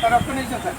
Sir ఒక్క నిమిషం sir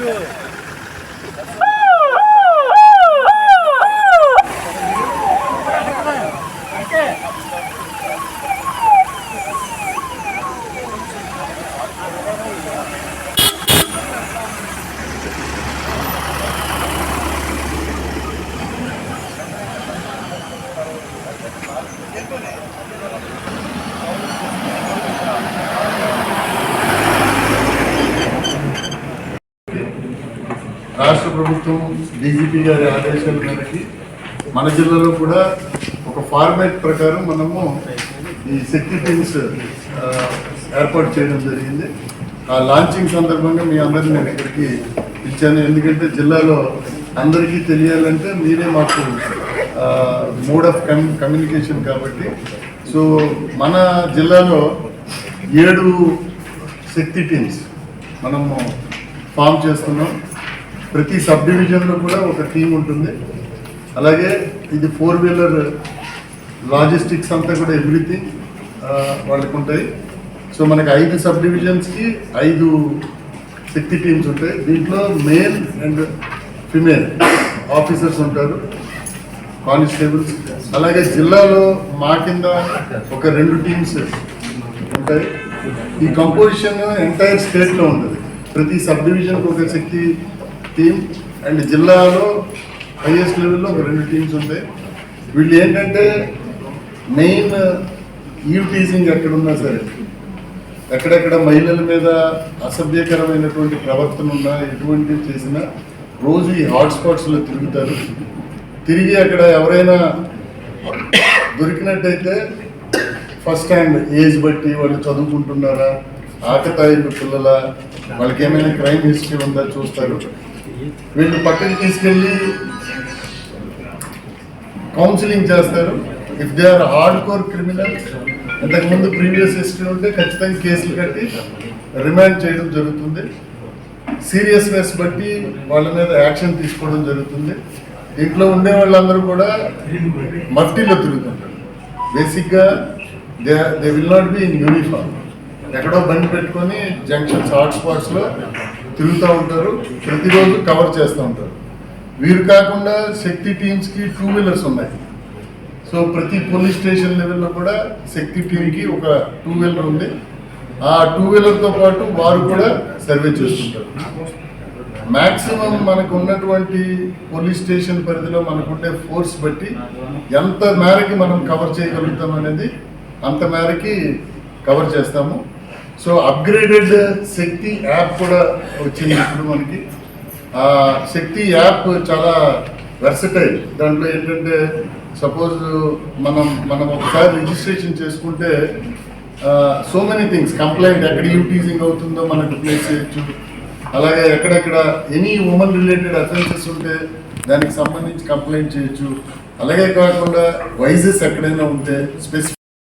Good. రాష్ట్ర ప్రభుత్వం డీజీపీ గారి ఆదేశాల మేరకి మన జిల్లాలో కూడా ఒక ఫార్మాట్ ప్రకారం మనము ఈ శక్తి టీమ్స్ ఏర్పాటు చేయడం జరిగింది. ఆ లాంచింగ్ సందర్భంగా మీ అందరిని నేను ఇక్కడికి ఇచ్చాను ఎందుకంటే జిల్లాలో అందరికీ తెలియాలంటే మీరే మాకు మోడ్ ఆఫ్ కమ్యూనికేషన్ కాబట్టి. సో మన జిల్లాలో ఏడు శక్తి టీమ్స్ మనము ఫామ్ చేస్తున్నాం. ప్రతి సబ్ డివిజన్లో కూడా ఒక టీం ఉంటుంది. అలాగే ఇది ఫోర్ వీలర్ లాజిస్టిక్స్ అంతా కూడా ఎవ్రీథింగ్ వాళ్ళకు ఉంటాయి. సో మనకి ఐదు సబ్ డివిజన్స్కి ఐదు శక్తి టీమ్స్ ఉంటాయి. దీంట్లో మేల్ అండ్ ఫిమేల్ ఆఫీసర్స్ ఉంటారు కానిస్టేబుల్స్. అలాగే జిల్లాలో మా కింద ఒక రెండు టీమ్స్ ఉంటాయి. ఈ కంపోజిషన్ ఎంటైర్ స్టేట్లో ఉంటుంది. ప్రతి సబ్ డివిజన్కి ఒక శక్తి టీమ్ అండ్ జిల్లాలో హైయెస్ట్ లెవెల్లో ఒక రెండు టీమ్స్ ఉంటాయి. వీళ్ళు ఏంటంటే మెయిన్ ఈవ్ టీజింగ్ ఎక్కడ ఉన్నా సరే ఎక్కడెక్కడ మహిళల మీద అసభ్యకరమైనటువంటి ప్రవర్తన ఉన్నా ఎటువంటి చేసినా రోజు ఈ హాట్స్పాట్స్లో తిరుగుతారు. తిరిగి అక్కడ ఎవరైనా దొరికినట్టయితే ఫస్ట్ హ్యాండ్ ఏజ్ బట్టి వాళ్ళు చదువుకుంటున్నారా ఆకతాయిలు పిల్లల వాళ్ళకి ఏమైనా క్రైమ్ హిస్టరీ ఉందా చూస్తారు. వీళ్ళు పక్కకి తీసుకెళ్ళి కౌన్సిలింగ్ చేస్తారు. If they are hard core criminals ఇంతకుముందు ప్రీవియస్ హిస్టరీ ఉంటే ఖచ్చితంగా కేసులు కట్టి రిమాండ్ చేయడం జరుగుతుంది. సీరియస్నెస్ బట్టి వాళ్ళ మీద యాక్షన్ తీసుకోవడం జరుగుతుంది. ఇంట్లో ఉండే వాళ్ళందరూ కూడా మట్టిలో తిరుగుతుంటారు. బేసిక్గా they they will not be in uniform ఎక్కడో బండి పెట్టుకొని జంక్షన్స్ హాట్స్పాట్స్లో తిరుగుతూ ఉంటారు ప్రతిరోజు కవర్ చేస్తూ ఉంటారు. వీరు కాకుండా శక్తి టీమ్స్కి టూ వీలర్స్ ఉన్నాయి. సో ప్రతి పోలీస్ స్టేషన్ లెవెల్లో కూడా శక్తి టీంకి ఒక టూ వీలర్ ఉంది. ఆ టూ వీలర్తో పాటు వారు కూడా సర్వే చేస్తుంటారు. మ్యాక్సిమం మనకు ఉన్నటువంటి పోలీస్ స్టేషన్ పరిధిలో మనకుండే ఫోర్స్ బట్టి ఎంత మేరకి మనం కవర్ చేయగలుగుతాం అనేది అంత మేరకి కవర్ చేస్తాము. సో అప్గ్రేడెడ్ శక్తి యాప్ కూడా వచ్చింది ఇప్పుడు మనకి. ఆ శక్తి యాప్ చాలా వెర్సటైల్ దాంట్లో ఏంటంటే సపోజ్ మనం మనం ఒకసారి రిజిస్ట్రేషన్ చేసుకుంటే సో మెనీ థింగ్స్ కంప్లైంట్ ఎక్కడ యూటీజింగ్ అవుతుందో మనకు ప్లేస్ చేయొచ్చు. అలాగే ఎక్కడెక్కడ ఎనీ ఉమెన్ రిలేటెడ్ అఫెన్సెస్ ఉంటే దానికి సంబంధించి కంప్లైంట్ చేయొచ్చు. అలాగే కాకుండా వైజెస్ ఎక్కడైనా ఉంటే స్పెసిఫిక్